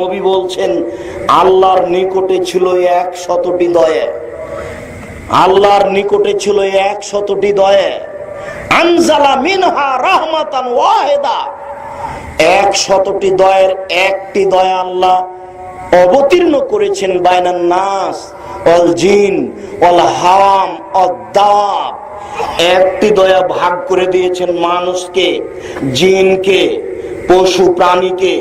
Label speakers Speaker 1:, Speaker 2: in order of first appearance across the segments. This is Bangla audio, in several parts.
Speaker 1: নবী বলছেন, আল্লাহর নিকটে ছিল এক শতটি দয়া আল্লাহর নিকটে ছিল এক শতটি দয়া আনজালা মিনহা রহমাতান ওয়াহেদা। এক শতটি দয়ের একটি দয়া আল্লাহ অবতীর্ণ করেছেন বাইনান নাস, অল জিন, অল হাওয়াম অদ্দাব একটি দয়া ভাগ করে দিয়েছেন মানুষকে, জিনকে, পশু প্রাণীকে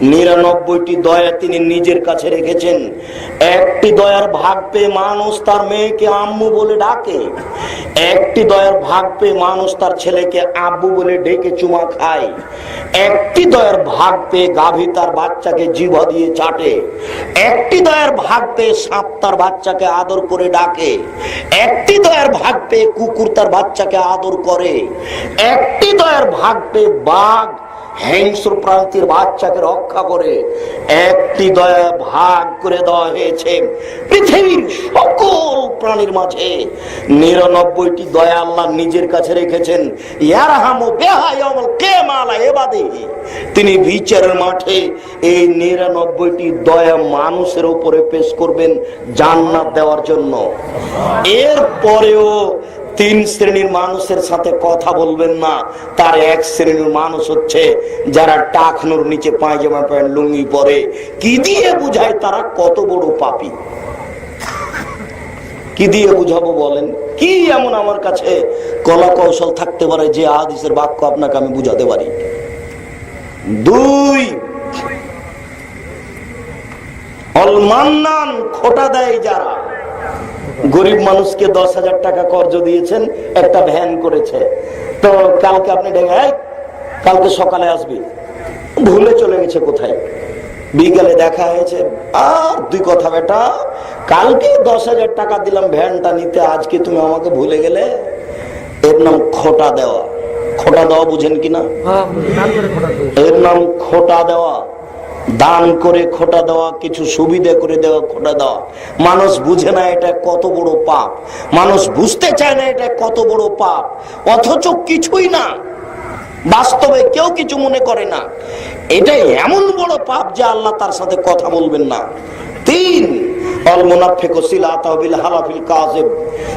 Speaker 1: নিরানব্বইটি দয়া তিনি নিজের কাছে রেখেছেন। একটি দয়ার ভাগ পেয়ে মানুষ তার মেয়েকে আম্মু বলে ডাকে। একটি দয়ার ভাগ পেয়ে মানুষ তার ছেলেকে আব্বু বলে ডেকে চুমা খায়। একটি দয়ার ভাগ পেয়ে গাভী তার বাচ্চাকে জিভা দিয়ে চাটে। একটি দয়ার ভাগ পেয়ে সাপ তার বাচ্চাকে আদর করে ডাকে। একটি দয়ার ভাগ পেয়ে কুকুর তার বাচ্চাকে আদর করে। একটি দয়ার ভাগ পেয়ে বাঘ হিংস্র প্রান্তির বাচ্চাকে রক্ষা করে একটি দয়া ভাগ করে দেওয়া হয়েছে পৃথিবীর সকল প্রাণীর মাঝে। নিরানব্বইটি দয়া আল্লাহ নিজের কাছে রেখেছেন। তিনি বিচারের মাঠে এই নিরানব্বইটি দয়া মানুষের উপরে পেশ করবেন জান্নাত দেওয়ার জন্য। এর পরেও তিন শ্রেণির মানুষের সাথে কথা বলবেন না। তার এক শ্রেণির মানুষ হচ্ছে যারা টাকনুর নিচে পায়জামা প্যান্ট, লুঙ্গি পরে। কি দিয়ে বুঝায় তারা কত বড় পাপি? কি দিয়ে বুঝাবো বলেন? কি এমন আমার কাছে কলা কৌশল থাকতে পারে যে আদিসের বাক্য আপনাকে আমি বুঝাতে পারি? দুই অলমান্নান খোটা দেয় যারা। গরিব মানুষকে দশ হাজার টাকা কর্জ দিয়েছেন একটা ভ্যান করেছে। তো কালকে আপনি ডেকে কালকে সকালে আসবি। ভুলে চলে গেছে কোথায়? বিকালে দেখা হয়েছে আর দুই কথা বেটা কালকে দশ হাজার টাকা দিলাম ভ্যানটা নিতে আজকে তুমি আমাকে ভুলে গেলে? এর নাম খোটা দেওয়া। খোটা দেওয়া বুঝেন কিনা? এর নাম খোটা দেওয়া। দান করে খোটা দেওয়া, কিছু সুবিধা করে দেওয়া, খোটা দেওয়া। মানুষ বুঝে না এটা কত বড় পাপ। মানুষ বুঝতে চায় না এটা কত বড় পাপ। অথচ কিছুই না। বাস্তবে কেউ কিছু মনে করে না। এটা এমন বড় পাপ যে আল্লাহ তার সাথে কথা বলবেন না। তিন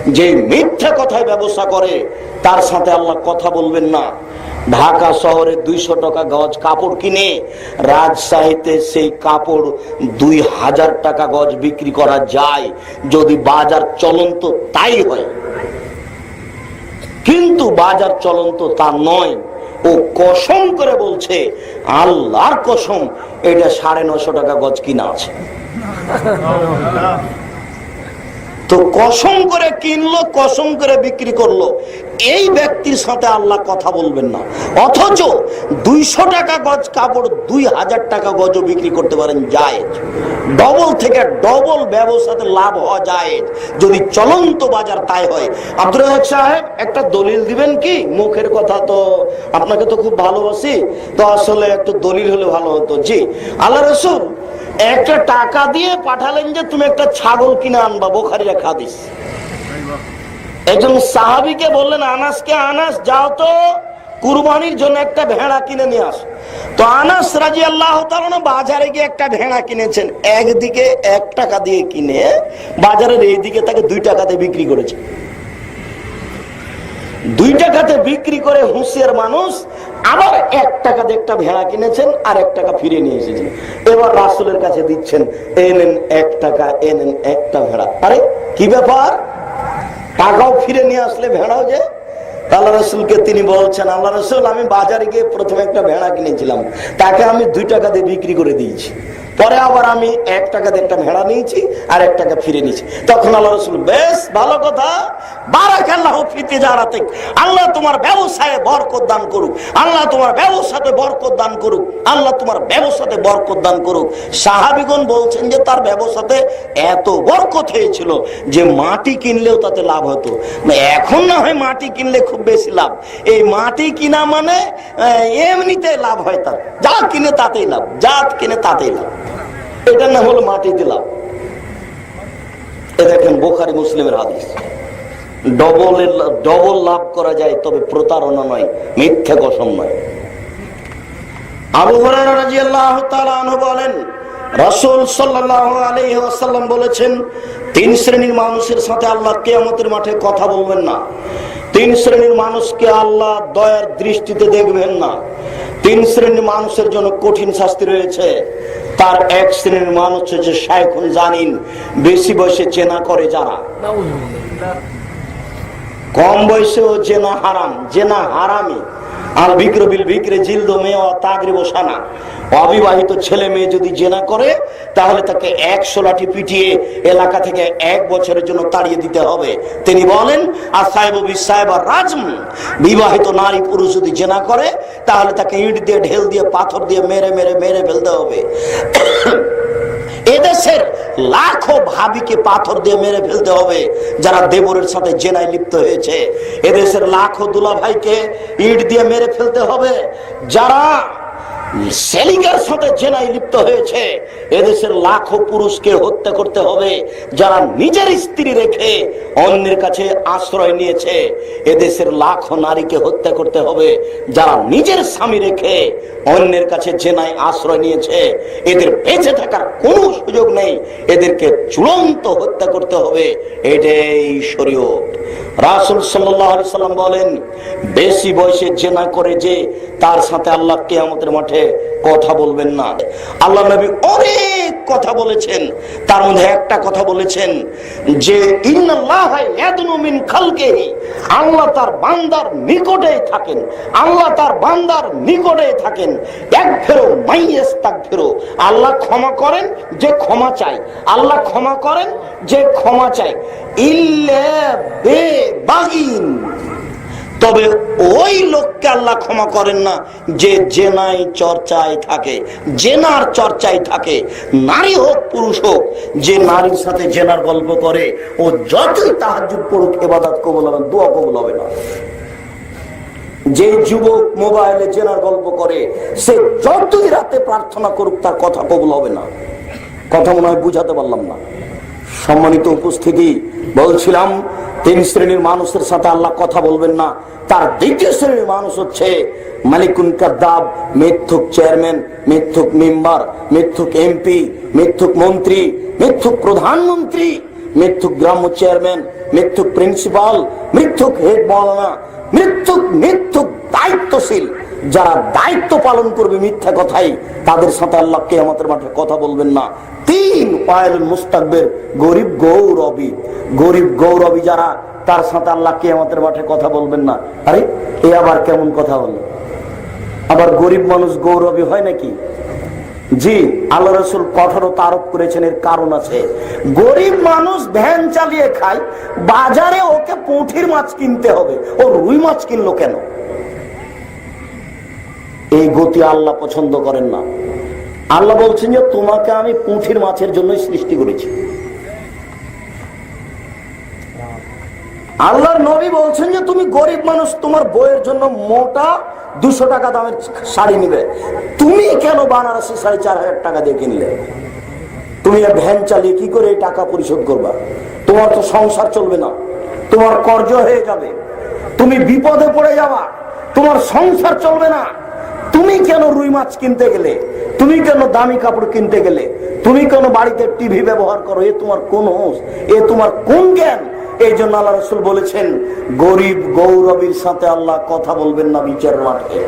Speaker 1: যে মিথ্যা কথায় ব্যবসা করে, তার সাথে আল্লাহ কথা বলবেন না। ঢাকা শহরে দুইশো টাকা গজ কাপড় কিনে রাজশাহীতে সেই কাপড় দুই হাজার টাকা গজ বিক্রি করা যায়। যদি বাজার চলন্ত তাই হয়। কিন্তু বাজার চলন্ত তা নয়। ও কসম করে বলছে, আল্লাহর কসম, এটা সাড়ে নশো টাকা গজ কিনা আছে। তো কসম করে কিনলো, কসম করে বিক্রি করল। এই ব্যক্তির সাথে আল্লাহ কথা বলবেন না। অথচ দুইশো টাকা গজ কাপড়, দুই হাজার টাকা গজও বিক্রি করতে পারেন যায় ডবল থেকে ডবল ব্যবসাতে লাভ হওয়া যায় যদি চলন্ত বাজার তাই হয়। আব্দুল সাহেব, একটা দলিল দিবেন কি? মুখের কথা তো আপনাকে তো খুব ভালোবাসি। তো আসলে একটু দলিল হলে ভালো হতো। জি, আল্লাহ রসুল, একটা টাকা দিয়ে পাঠালেন যে তুমি একটা ছাগল কিনে আনবা, বোখারিরা খাদিস একজন সাহাবিকে বললেন, আনাসকে আনাস, যাও তো কুরবানির জন্য একটা ভেড়া কিনে নিয়ে আস। তো আনাস রাজি আল্লাহ বাজারে গিয়ে একটা ভেড়া কিনেছেন, একদিকে এক টাকা দিয়ে কিনে বাজারের এই দিকে তাকে দুই টাকাতে বিক্রি করেছে। দুই টাকাতে বিক্রি করে হুঁশিয়ার মানুষ আবার এক টাকাতে একটা ভেড়া কিনেছেন আর এক টাকা ফিরে নিয়ে এসেছেন। এবার রাসুলের কাছে দিচ্ছেন এনেন এক টাকা এনেন একটা ভেড়া। আরে, কি ব্যাপার? টাকাও ফিরে নিয়ে আসলে ভেড়াও যে আল্লাহ রসুলকে তিনি বলছেন, আল্লাহ রসুল, আমি বাজারে গিয়ে প্রথমে একটা ভেড়া কিনেছিলাম। তাকে আমি দুই টাকা দিয়ে বিক্রি করে দিয়েছি। পরে আবার আমি এক টাকা দিয়ে একটা ভেড়া নিয়েছি আর এক টাকা ফিরে নিয়েছি। তখন আল্লাহ রসুল, বেশ, ভালো কথা। আল্লাহ তোমার ব্যবসায় বরকত দান করুক। আল্লাহ তোমার ব্যবসাতে বরকত দান করুক। আল্লাহ তোমার ব্যবসাতে বরকত দান করুক। সাহাবিগণ বলছেন যে, তার ব্যবসাতে এত বরকত হয়েছিল যে মাটি কিনলেও তাতে লাভ হতো। এখন না হয় মাটি কিনলে খুব বেশি লাভ। এই মাটি কিনা মানে এমনিতে লাভ হয় তার। যা কিনে তাতেই লাভ, জাত কিনে তাতেই লাভ। এটার নাম হলো মাটিতে লাভ। এ দেখেন বোখারি মুসলিমের হাদিস। ডবল ডবল লাভ করা যায়, তবে প্রতারণা নয়, মিথ্যে কসম নয়। আবু বলেন, রাসূল ওয়াসাল্লাম বলেছেন, তিন শ্রেণির মানুষের সাথে আল্লাহ কিয়ামতের মাঠে কথা বলবেন না। তিন শ্রেণির মানুষকে আল্লাহ দয়ার দৃষ্টিতে দেখবেন না। তিন শ্রেণির মানুষের জন্য কঠিন শাস্তি রয়েছে। তার এক শ্রেণির মানুষ হচ্ছে শায়খুন জানিন। বেশি বয়সে চেনা করে যারা কম বয়সেও জেনা হারাম জেনা হারামি আর বিক্রবিল বিক্রে জিলদ মেয়ে তাগরি বসানা। অবিবাহিত ছেলে মেয়ে যদি জেনা করে, তাহলে তাকে একশো লাঠি পিটিয়ে এলাকা থেকে এক বছরের জন্য তাড়িয়ে দিতে হবে। তিনি বলেন, আর সাহেব সাহেব আর রাজম, বিবাহিত নারী পুরুষ যদি জেনা করে, তাহলে তাকে ইট দিয়ে ঢেল দিয়ে পাথর দিয়ে মেরে মেরে মেরে ফেলতে হবে। এদেশের লাখো ভাবিকে পাথর দিয়ে মেরে ফেলতে হবে, যারা দেবরের সাথে জেনায় লিপ্ত হয়েছে। এদেশের লাখো দুলা ভাইকে ইট দিয়ে মেরে ফেলতে হবে, যারা যারা নিজের স্বামী রেখে অন্যের কাছে জেনায় আশ্রয় নিয়েছে। এদের বেঁচে থাকার কোনো সুযোগ নেই। এদেরকে চূড়ান্ত হত্যা করতে হবে। এটাই শরীয়ত। রাসুল সাল্লাম বলেন, বেশি বয়সে জেনা করে যে তার সাথে আল্লাহ কেয়ামতের মাঠে কথা বলবেন না। আল্লাহ নবী অনেক কথা বলেছেন। তার মধ্যে একটা কথা বলেছেন যে আল্লাহ তার বান্দার নিকটেই থাকেন। আল্লাহ তার বান্দার নিকটেই থাকেন। এক ফেরো মাইয়েস তাক ফেরো আল্লাহ ক্ষমা করেন যে ক্ষমা চাই আল্লাহ ক্ষমা করেন যে ক্ষমা চাই ইল্লে বে বাগিন। তবে ওই লোককে আল্লাহ ক্ষমা করেন না যে জেনাই চর্চায় থাকে, জেনার চর্চায় থাকে, নারী হোক, পুরুষ হোক, যে নারীর সাথে জেনার গল্প করে, ও যতই তাহাজুদ পড়ুক, এবাদাত কবল হবে দোয়া কবল হবে না। যে যুবক মোবাইলে জেনার গল্প করে, সে যতই রাতে প্রার্থনা করুক, তার কথা কবুল হবে না। কথা মনে হয় বুঝাতে পারলাম না। সম্মানিত উপস্থিতি, বলছিলাম তিন শ্রেণির মানুষের সাথে আল্লাহ কথা বলবেন না। তার দ্বিতীয় শ্রেণির মানুষ হচ্ছে মালিকুন কাদ্দাব, মিথ্যুক চেয়ারম্যান, মিথ্যুক মেম্বার, মিথ্যুক এমপি, মিথ্যুক মন্ত্রী, মিথ্যুক প্রধানমন্ত্রী, মিথ্যুক গ্রাম্য চেয়ারম্যান, মিথ্যুক প্রিন্সিপাল, মিথ্যুক হেড মৌলানা মৃত্যুক মৃত্যুক দায়িত্বশীল। যারা দায়িত্ব পালন করবে মিথ্যা কথাই, তাদের সাথে আল্লাহকে আমাদের মাঠে কথা বলবেন না। পায়ের মুস্তাকবের গরিব গৌরবী। যারা, তার সাথে আল্লাহকে আমাদের মাঠে কথা বলবেন না। আরে, এ আবার কেমন কথা হলো? আবার গরিব মানুষ গৌরবী হয় নাকি? জি, আল্লাহ রসুল কঠোরতা আরোপ করেছেন, এর কারণ আছে। গরিব মানুষ ভ্যান চালিয়ে খায়, বাজারে ওকে পুঁঠির মাছ কিনতে হবে। ও রুই মাছ কিনলো কেন? এই গতি আল্লাহ পছন্দ করেন না। আল্লাহ বলছেন যে, তোমাকে আমি পুঁথির মাছের জন্য সৃষ্টি করেছি। আল্লাহর নবী বলছেন যে, তুমি গরিব মানুষ, তোমার বইয়ের জন্য মোটা দুশো টাকা দামের শাড়ি নিবে। তুমি কেন বানারসি সাড়ে চার হাজার টাকা দিয়ে কিনলে? তুমি ভ্যান চালিয়ে কি করে এই টাকা পরিশোধ করবা? তোমার তো সংসার চলবে না। তোমার কর্জ হয়ে যাবে। তুমি বিপদে পড়ে যাবা। তোমার সংসার চলবে না। তুমি কেন রুই মাছ কিনতে গেলে? তুমি কেন দামি কাপড় কিনতে গেলে? তুমি কেন বাড়িতে টিভি ব্যবহার করো? এ তোমার কোন হোস? এ তোমার কোন জ্ঞান? এই জন্য আল্লাহ রসুল বলেছেন, গরিব গৌরবীর সাথে আল্লাহ কথা বলবেন না বিচার মাঠে।